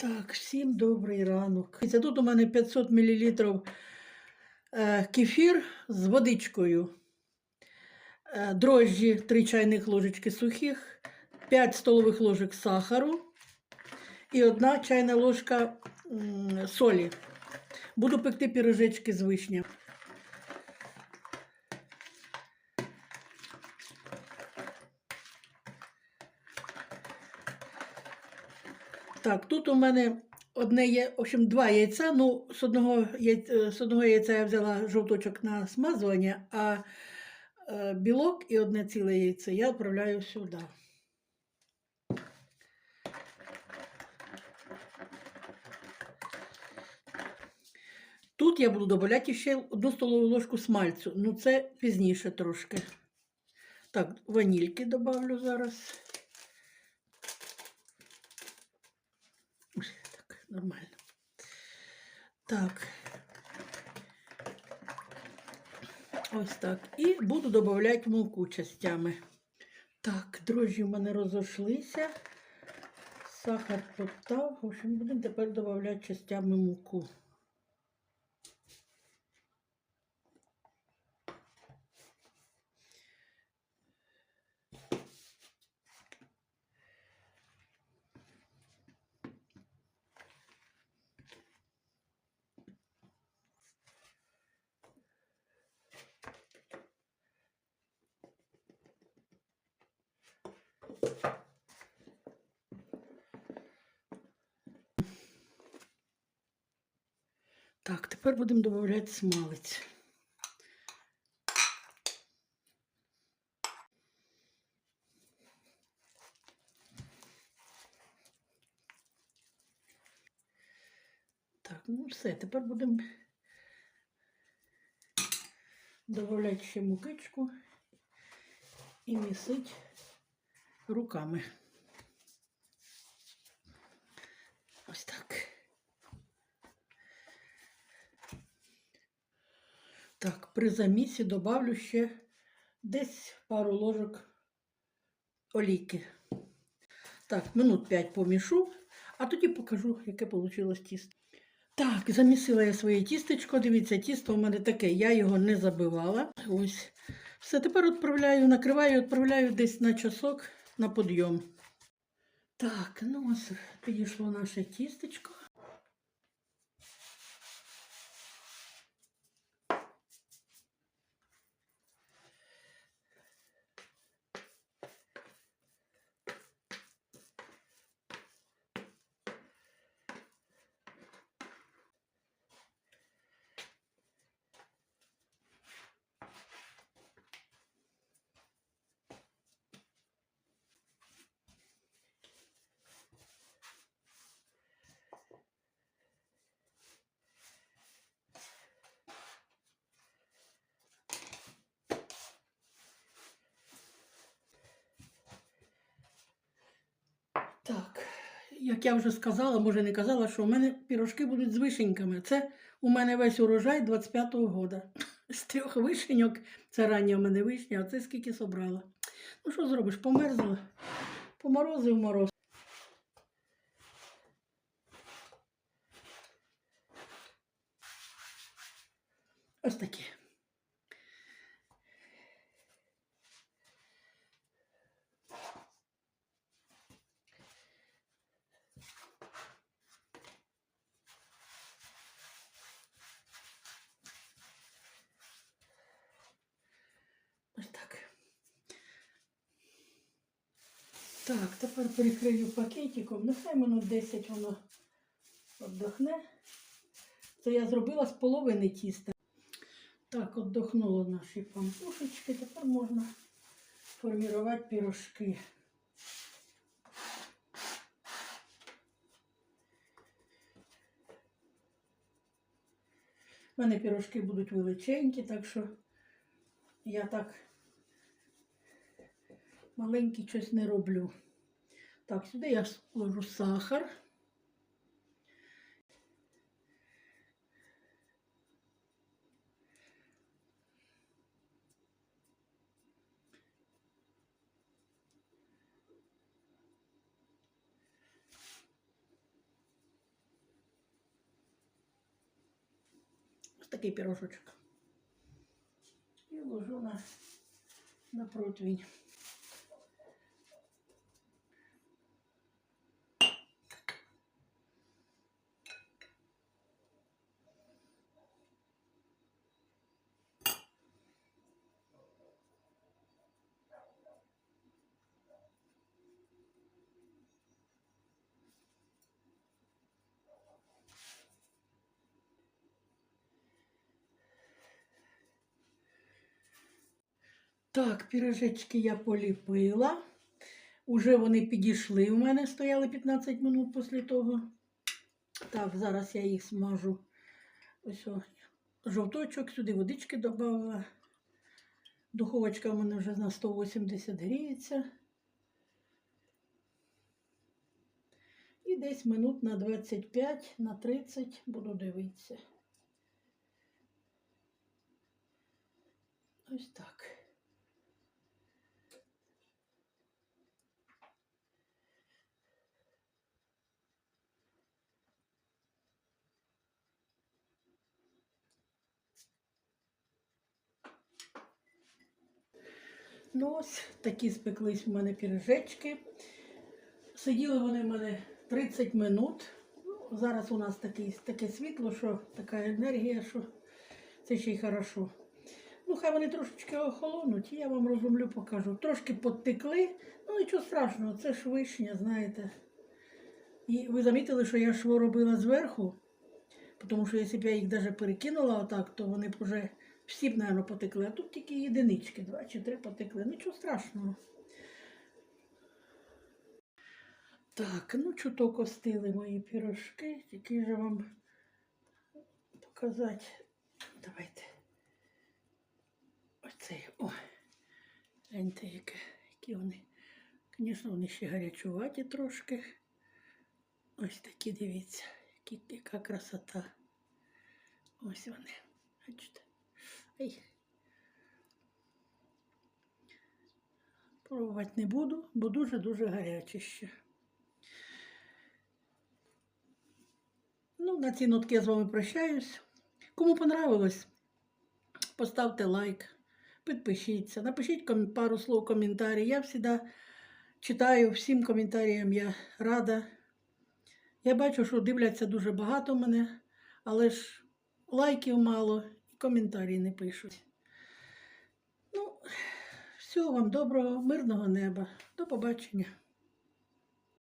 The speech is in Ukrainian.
Так, всім добрий ранок. Тут у мене 500 мл е, кефір з водичкою, е, дрожжі 3 чайних ложечки сухих, 5 столових ложок сахару і 1 чайна ложка солі. Буду пекти пірожечки з вишня. Так, тут у мене одне є, в общем, два яйця. Ну, з одного яйця, з одного яйця я взяла жовточок на смазування, а е, білок і одне ціле яйце я відправляю сюди. Тут я буду додавати ще одну столову ложку смальцю. Ну, це пізніше трошки. Так, ванільки добавлю зараз. Ось Так, нормально. Так. Ось так. І буду додавати муку частями. Так, дрожжі в мене розійшлися. Сахар топтав. В общем, будемо тепер додавати частями муку. Так, тепер будемо додавати смалець. Так, ну все, тепер будемо додавати ще мукичку і місити руками. Ось так. Так, при замісі добавлю ще десь пару ложок олійки. Так, минут 5 помішу, а тоді покажу, яке вийшло тісто. Так, замісила я своє тістечко. Дивіться, тісто у мене таке, я його не забивала. Ось. Все, тепер відправляю, накриваю, відправляю десь на часок на подйом. Так, ну ось підійшло наше тістечко. Так, як я вже сказала, може не казала, що у мене пірожки будуть з вишеньками. Це у мене весь урожай 25-го года. З трьох вишеньок, це рання у мене вишня, а це скільки собрала. Ну що зробиш, померзла, поморозив мороз. Ось такі. Ось так. Так, тепер перекрию пакетиком. Нехай минут 10 воно віддохне. Це я зробила з половини тіста. Так, віддохнуло наші пампушечки. Тепер можна формувати пірожки. У мене пірожки будуть величенькі, так що я так Маленький щось не роблю. Так, сюди я ложу сахар. Ось такий пірожочок. І ложу на, на противень. Так, пірожечки я поліпила. Уже вони підійшли. У мене стояли 15 минут після того. Так, зараз я їх смажу. Ось о, жовточок, сюди водички додала. Духовочка у мене вже на 180 гріється. І десь минут на 25, на 30 буду дивитися. Ось так. Ну ось такі спеклись в мене пірожечки. Сиділи вони в мене 30 минут. Ну, зараз у нас такий, таке світло, що така енергія, що це ще й хорошо. Ну, хай вони трошечки охолонуть, я вам розумлю, покажу. Трошки подтекли, ну нічого страшного, це ж вишня, знаєте. І ви замітили, що я шво робила зверху, тому що якщо б я їх навіть перекинула отак, то вони б вже всі б, мабуть, потекли. А тут тільки єдинички, два чи три потекли. Нічого страшного. Так, ну чуток остили мої пірожки. Які ж вам показати. Давайте. Оцей. О. Гляньте, які, які вони. Звісно, вони ще гарячуваті трошки. Ось такі, дивіться, яка красота. Ось вони. Бачите? Ай. Пробувати не буду, бо дуже-дуже гаряче ще. Ну, на ці нотки я з вами прощаюсь. Кому понравилось, поставте лайк, підпишіться, напишіть пару слов коментарі. Я завжди читаю всім коментарям, я рада. Я бачу, що дивляться дуже багато мене, але ж лайків мало коментарі не пишуть. Ну, всього вам доброго, мирного неба. До побачення.